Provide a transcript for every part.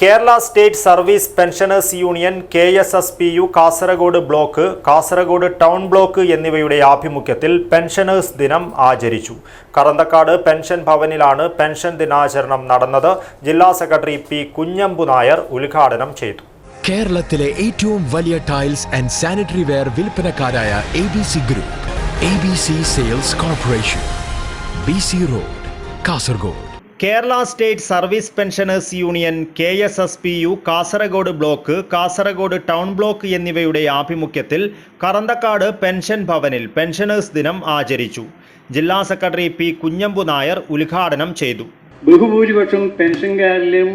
Kerala state service pensioners union K S S P U Kasaragod block Kasaragod town block എന്നിവയുടെ ആഭിമുഖ്യത്തിൽ pensioners ദിനം ആചരിച്ചു. Karanthakkad pension ഭവനിലാണ് pension ദിനാചരണം നടന്നത്. ജില്ലാ സെക്രട്ടറി പി കുഞ്ഞമ്പു നായർ ഉദ്ഘാടനം ചെയ്തു. കേരളത്തിലെ ഏറ്റവും വലിയ tiles and sanitary ware വിൽപ്പനക്കാരായ A B C group A B C sales corporation B C road Kasaragod. Kerala state service pensioners union K S S P U Kasaragod block Kasaragod town block എന്നിവയുടെ ആഭിമുഖ്യത്തിൽ Karanthakkad pension ഭവനിൽ pensioners ദിനം ആചരിച്ചു. ജില്ലാ secretary P Kunhambu Nair ഉദ്ഘാടനം ചെയ്തു. ബഹുഭൂരിപക്ഷം പെൻഷൻകാരിലും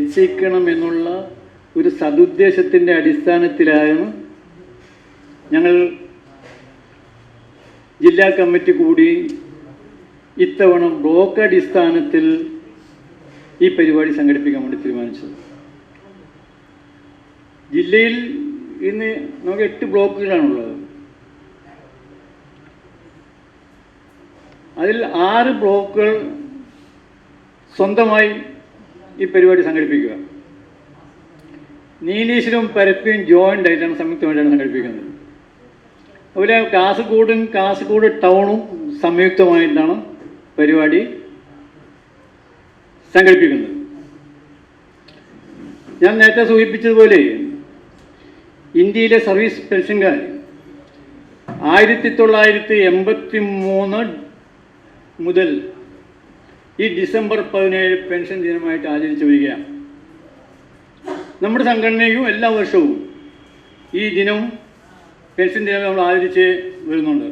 എത്തിക്കണമെന്നുള്ള ഒരു സതുദ്ദേശത്തിന്റെ അടിസ്ഥാനത്തിലാണ് ഞങ്ങൾ ജില്ലാ കമ്മിറ്റി കൂടി ഇത്തവണ ബ്ലോക്ക് അടിസ്ഥാനത്തിൽ ഈ പരിപാടി സംഘടിപ്പിക്കാൻ വേണ്ടി തീരുമാനിച്ചത്. ജില്ലയിൽ ഇന്ന് നമുക്ക് എട്ട് ബ്ലോക്കുകളാണുള്ളത്. അതിൽ ആറ് ബ്ലോക്കുകൾ സ്വന്തമായി ഈ പരിപാടി സംഘടിപ്പിക്കുക. നീലേശ്വരവും പരപ്പിയും ജോയിന്റ് ആയിട്ടാണ് സംയുക്തമായിട്ടാണ് സംഘടിപ്പിക്കുന്നത്. അതുപോലെ കാസർഗോഡും കാസർഗോഡ് ടൗണും സംയുക്തമായിട്ടാണ് പരിപാടി സംഘടിപ്പിക്കുന്നത്. ഞാൻ നേരത്തെ സൂചിപ്പിച്ചതുപോലെ ഇന്ത്യയിലെ സർവീസ് പെൻഷൻകാർ ആയിരത്തി തൊള്ളായിരത്തി എൺപത്തി മൂന്ന് മുതൽ ഈ ഡിസംബർ പതിനേഴ് പെൻഷൻ ദിനമായിട്ട് ആചരിച്ചു വരികയാണ്. നമ്മുടെ സംഘടനയും എല്ലാ വർഷവും ഈ ദിനം പെൻഷൻ ദിനം നമ്മൾ ആചരിച്ച് വരുന്നുണ്ട്.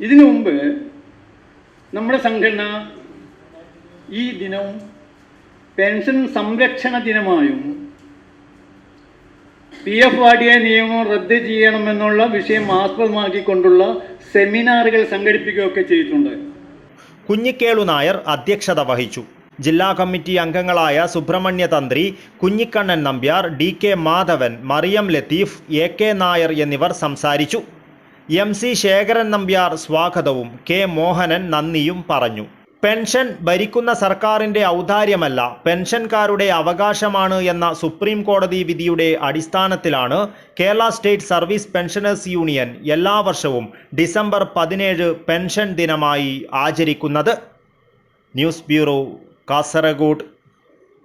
ഇതിനു മുമ്പ് നമ്മുടെ സംഘടന ഈ ദിനം പെൻഷൻ സംരക്ഷണ ദിനമായും പി എഫ് വാടിയ നിയമം റദ്ദ് ചെയ്യണമെന്നുള്ള വിഷയം ആസ്പദമാക്കിക്കൊണ്ടുള്ള സെമിനാറുകൾ സംഘടിപ്പിക്കുകയൊക്കെ ചെയ്തിട്ടുണ്ട്. കുഞ്ഞിക്കേളു നായർ അധ്യക്ഷത വഹിച്ചു. ജില്ലാ കമ്മിറ്റി അംഗങ്ങളായ Subrahmanya Thantri Kunhikannan Nambiar D K Madhavan Mariyam Latheef A K Nair എന്നിവർ സംസാരിച്ചു. എം സി ശേഖരൻ നമ്പ്യാർ സ്വാഗതവും. കെ മോഹനൻ നന്ദിയും പറഞ്ഞു. പെൻഷൻ ഭരിക്കുന്ന സർക്കാരിന്റെ ഔദാര്യമല്ല പെൻഷൻകാരുടെ അവകാശമാണ് എന്ന സുപ്രീം കോടതി വിധിയുടെ അടിസ്ഥാനത്തിലാണ് Kerala state service pensioners union എല്ലാ വർഷവും ഡിസംബർ പതിനേഴ് പെൻഷൻ ദിനമായി ആചരിക്കുന്നത്. News bureau Kasaragod.